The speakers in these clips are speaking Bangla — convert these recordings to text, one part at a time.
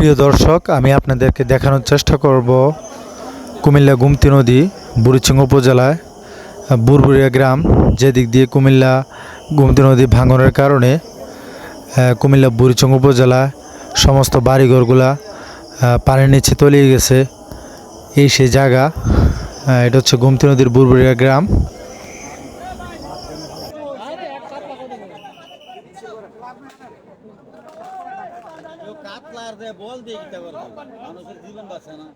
প্রিয় দর্শক, আমি আপনাদেরকে দেখানোর চেষ্টা করব কুমিল্লা গুমতি নদী, বুড়িচিং উপজেলায় বুরবুরিয়া গ্রাম, যেদিক দিয়ে কুমিল্লা গুমতি নদী ভাঙনের কারণে কুমিল্লা বুড়িচং উপজেলায় সমস্ত বাড়িঘরগুলা পানির নিচে তলিয়ে গেছে। এই সেই জায়গা এটা হচ্ছে গুমতি নদীর বুরবুরিয়া গ্রাম। দিয়ে কিতা করবে মানুষের জীবন বাঁচে না।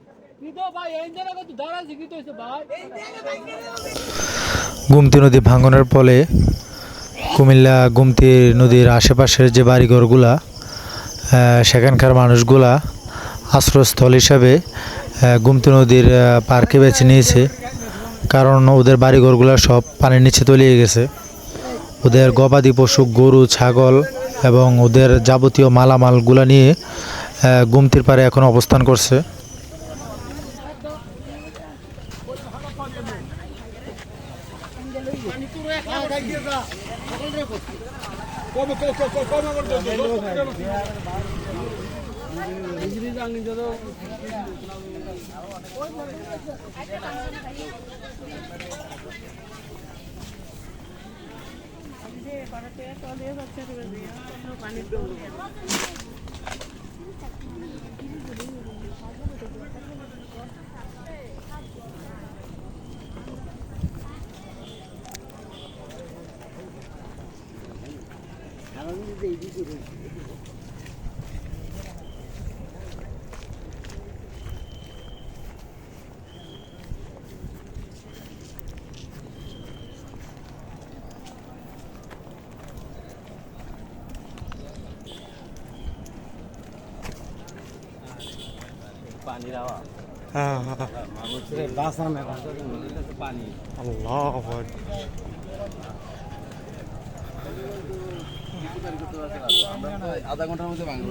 গুমতি নদী ভাঙনের ফলে কুমিল্লা গুমতি নদীর আশেপাশের যে বাড়িঘরগুলা সেখানকার মানুষগুলা আশ্রয়স্থল হিসাবে গুমতি নদীর পার্কে বেছে নিয়েছে। কারণ ওদের বাড়িঘরগুলো সব পানির নিচে তলিয়ে গেছে। ওদের গবাদি পশু গরু ছাগল এবং ওদের যাবতীয় মালামালগুলা নিয়ে গুমতির পারে এখন অবস্থান করছে। হাওয়া হ্যাঁ মানুষের বাঁচানো পানি আধা ঘণ্টার মধ্যে ভাঙবে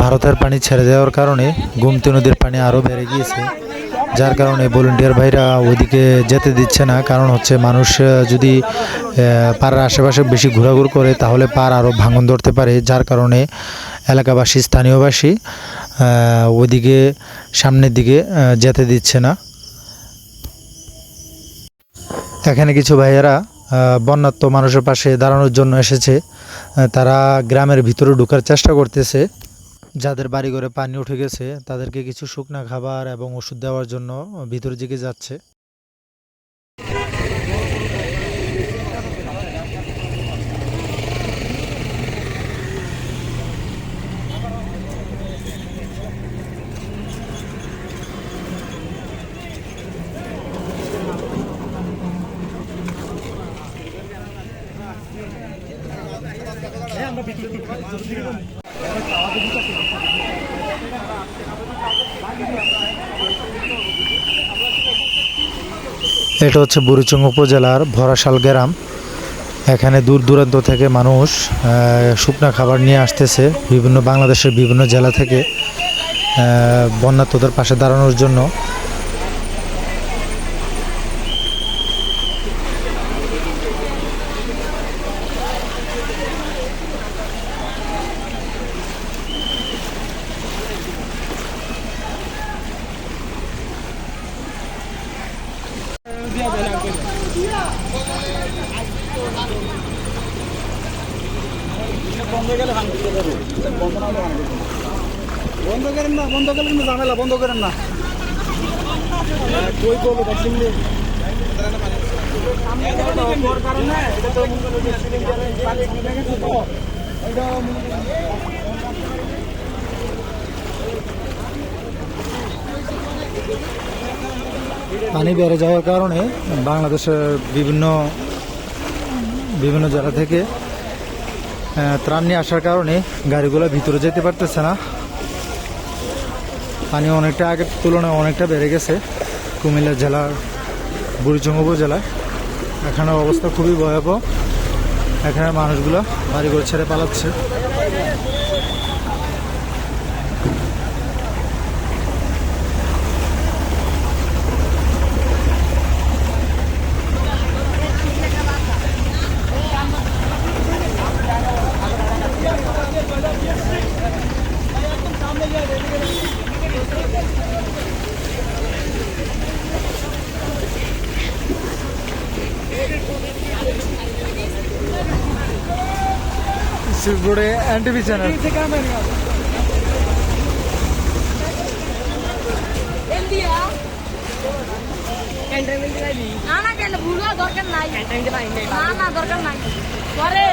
ভারতের পানি ছেড়ে দেওয়ার কারণে গুমতি নদীর পানি আরও বেড়ে গিয়েছে। যার কারণে ভলেন্টিয়ার ভাইরা ওদিকে যেতে দিচ্ছে না। কারণ হচ্ছে মানুষ যদি পাড়ার আশেপাশে বেশি ঘোরাঘুর করে, তাহলে পার আরও ভাঙন ধরতে পারে। যার কারণে এলাকাবাসী, স্থানীয়বাসী ওদিকে সামনের দিকে যেতে দিচ্ছে না। এখানে কিছু ভাইয়েরা বন্যাত্ম মানুষের পাশে দাঁড়ানোর জন্য এসেছে। তারা গ্রামের ভিতরে ঢুকার চেষ্টা করতেছে। যাদের বাড়ি ঘরে পানি উঠে গেছে, তাদেরকে কিছু শুকনা খাবার এবং ওষুধ দেওয়ার জন্য ভিতরের দিকে যাচ্ছে। এটা হচ্ছে বুড়িচং উপজেলার ভরাশাল গ্রাম। এখানে দূর দূরান্ত থেকে মানুষ শুকনা খাবার নিয়ে আসতেছে বিভিন্ন বাংলাদেশের বিভিন্ন জেলা থেকে আহ, বন্যার্তদের পাশে দাঁড়ানোর জন্য বন্ধ গেলে ভাঙতে পারব বন্ধ না হলে ভাঙবে না। বন্ধ করেন না, বন্ধ করেন না, ঝামেলা বন্ধ করেন না। পানি বেড়ে যাওয়ার কারণে বাংলাদেশের বিভিন্ন বিভিন্ন জায়গা থেকে ত্রাণ নিয়ে আসার কারণে গাড়িগুলো ভিতরে যেতে পারতেছে না। পানি অনেকটা আগের তুলনায় অনেকটা বেড়ে গেছে কুমিল্লা জেলার বুড়িচং জেলায়। এখানে অবস্থা খুবই ভয়াবহ। এখানে মানুষগুলো বাড়িঘর ছেড়ে পালাচ্ছে। এনটিভি চ্যানেল না না কেন ভুলও দরকার নাই। না না দরকার নাই। পরে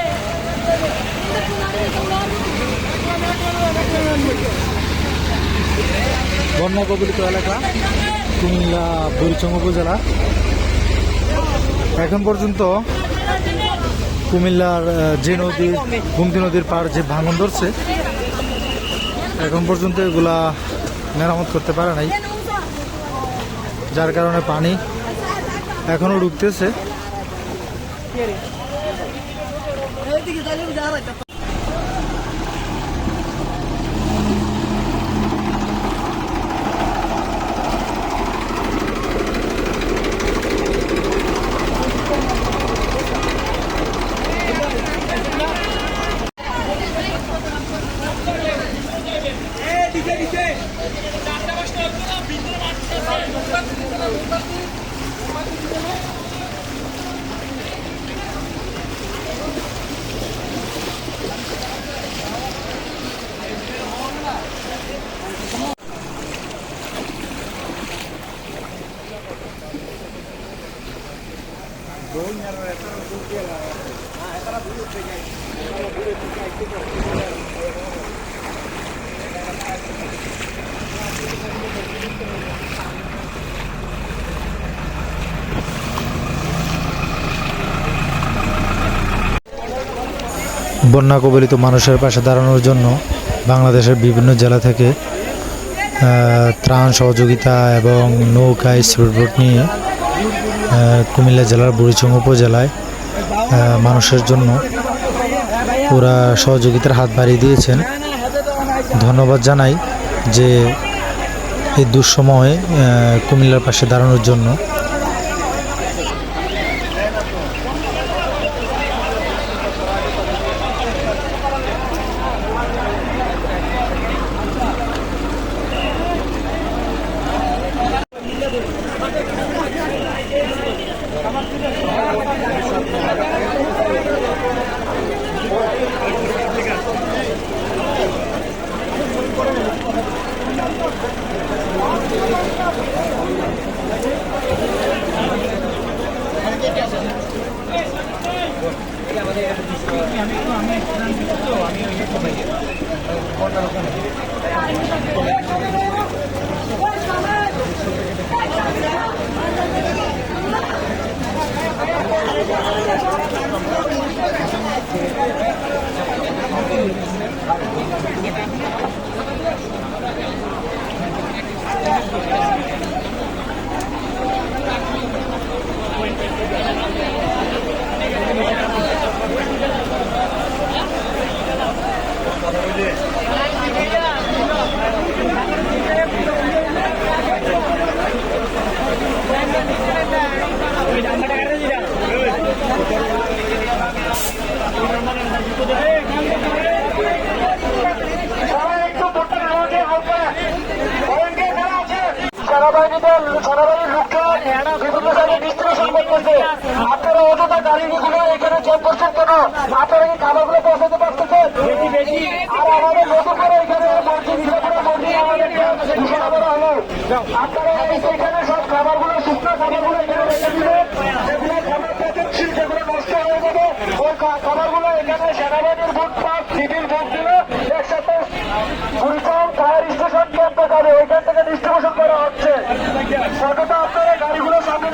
বন্যা কবলিত এলাকা কুমিল্লা বুড়িচং উপজেলা। এখন পর্যন্ত কুমিল্লার যে নদী গুমতি নদীর পাড় যে ভাঙন ধরছে এখন পর্যন্ত এগুলা মেরামত করতে পারে নাই। যার কারণে পানি এখনও ঢুকতেছে বন্যা কবলিত মানুষের পাশে দাঁড়ানোর জন্য বাংলাদেশের বিভিন্ন জেলা থেকে ত্রাণ সহযোগিতা এবং নৌকা, স্পিডবোট নিয়ে কুমিল্লা জেলার বুড়িচং উপজেলায় মানুষের জন্য পুরা সহযোগিতার হাত বাড়িয়ে দিয়েছেন। ধন্যবাদ জানাই যে এই দুঃসময়ে কুমিল্লার পাশে দাঁড়ানোর জন্য। বাড়ির লোকজন বিভিন্ন এখানে চেক করছেন কেন আপনারা কি খাবারগুলো পৌঁছাতে পারতেছেন? আর আমাদের নতুনরা এখানে এখানে সব খাবারগুলো শুকনো এখানে খাবারগুলো এখানে সিভিল ভোট দিলে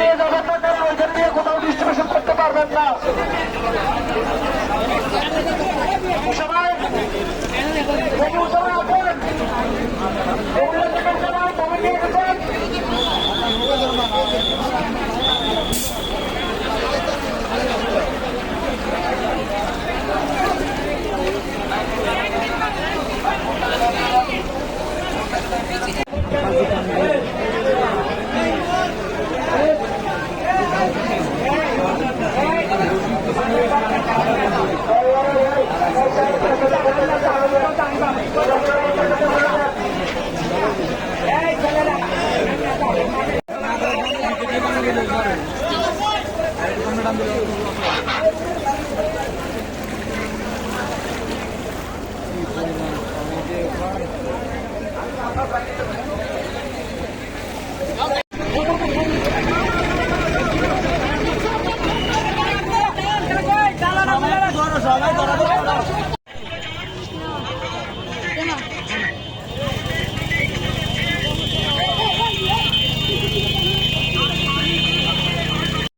নিয়ে যাবেন না কারণ ওইখান দিয়ে কোথাও ডিস্ট্রিবিউশন করতে পারবেন না। সবাই compañeros.